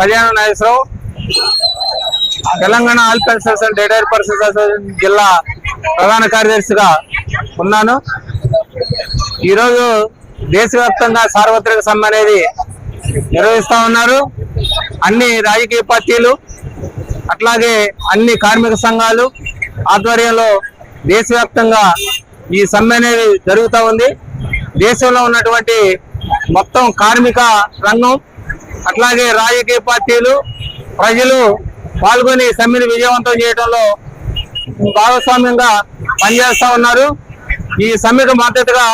కళ్యాణ Nageswararao Telangana all pensions డేటైర్ persons association జిల్లా ప్రధాన కార్యదర్శిగా ఉన్నాను. ఈరోజు దేశవ్యాప్తంగా సార్వత్రిక సమ్మె అనేది నిర్వహిస్తా ఉన్నారు. అన్ని రాజకీయ పార్టీలు అట్లాగే అన్ని కార్మిక సంఘాలు ఆధ్వర్యంలో దేశవ్యాప్తంగా ఈ సమ్మె అనేది జరుగుతూ ఉంది. దేశంలో ఉన్నటువంటి మొత్తం కార్మిక రంగం అట్లాగే రాజకీయ పార్టీలు ప్రజలు పాల్గొని సమ్మెను విజయవంతం చేయడంలో భాగస్వామ్యంగా పనిచేస్తూ ఉన్నారు. ఈ సమ్మెకు మద్దతుగా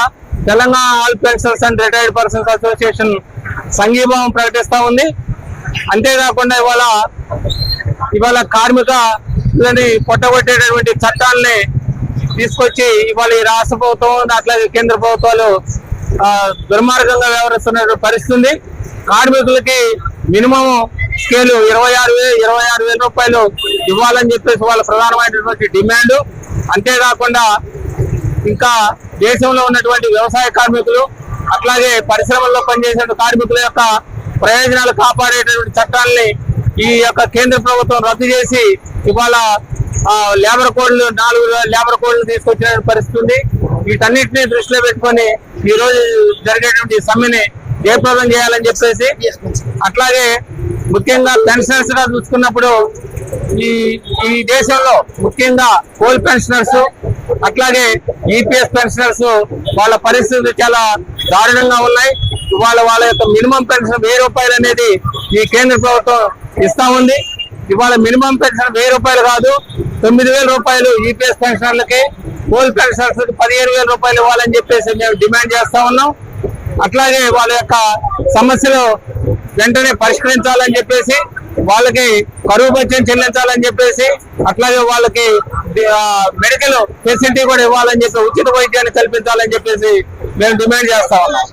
Telangana all pensions and retired persons association సంఘీభావం ప్రకటిస్తా ఉంది. అంతేకాకుండా ఇవాళ ఇవాళ కార్మికులని పొట్టగొట్టేటటువంటి చట్టాలని తీసుకొచ్చి ఇవాళ ఈ రాష్ట్ర ప్రభుత్వం అట్లాగే కేంద్ర ప్రభుత్వాలు దుర్మార్గంగా వ్యవహరిస్తున్న పరిస్థితి ఉంది. కార్మికులకి మినిమం స్కేలు ఇరవై ఆరు వేలు ఇరవై ఆరు వేల రూపాయలు ఇవ్వాలని చెప్పేసి వాళ్ళ ప్రధానమైనటువంటి డిమాండ్. అంతేకాకుండా ఇంకా దేశంలో ఉన్నటువంటి వ్యవసాయ కార్మికులు అట్లాగే పరిశ్రమల్లో పనిచేసే కార్మికుల యొక్క ప్రయోజనాలు కాపాడేటటువంటి చట్టాలని ఈ యొక్క కేంద్ర ప్రభుత్వం రద్దు చేసి ఇవాళ లేబర్ కోడ్లు నాలుగు లేబర్ కోడ్లు తీసుకొచ్చిన పరిస్థితి ఉంది. వీటన్నిటిని దృష్టిలో పెట్టుకొని ఈ రోజు జరిగేటువంటి సమ్మెని జయప్రదం చేయాలని చెప్పేసి అట్లాగే ముఖ్యంగా పెన్షనర్స్గా చూసుకున్నప్పుడు ఈ ఈ దేశంలో ముఖ్యంగా కోల్ పెన్షనర్స్ అట్లాగే ఈపీఎస్ పెన్షనర్స్ వాళ్ళ పరిస్థితులు చాలా దారుణంగా ఉన్నాయి. ఇవాళ వాళ్ళ యొక్క మినిమం పెన్షన్ వెయ్యి రూపాయలు అనేది ఈ కేంద్ర ప్రభుత్వం ఇస్తా ఉంది. ఇవాళ మినిమం పెన్షన్ వెయ్యి రూపాయలు కాదు తొమ్మిది వేల రూపాయలు ఈపీఎస్ పెన్షనర్లకి కోల్ పెన్షనర్స్ పదిహేను వేల రూపాయలు ఇవ్వాలని చెప్పేసి మేము డిమాండ్ చేస్తా ఉన్నాం. అట్లాగే వాళ్ళ యొక్క సమస్యలు వెంటనే పరిష్కరించాలని చెప్పేసి వాళ్ళకి కరువు భత్యం చెల్లించాలని చెప్పేసి అట్లాగే వాళ్ళకి మెడికల్ ఫెసిలిటీ కూడా ఇవ్వాలని చెప్పి ఉచిత వైద్యాన్ని కల్పించాలని చెప్పేసి మేము డిమాండ్ చేస్తా ఉన్నాం.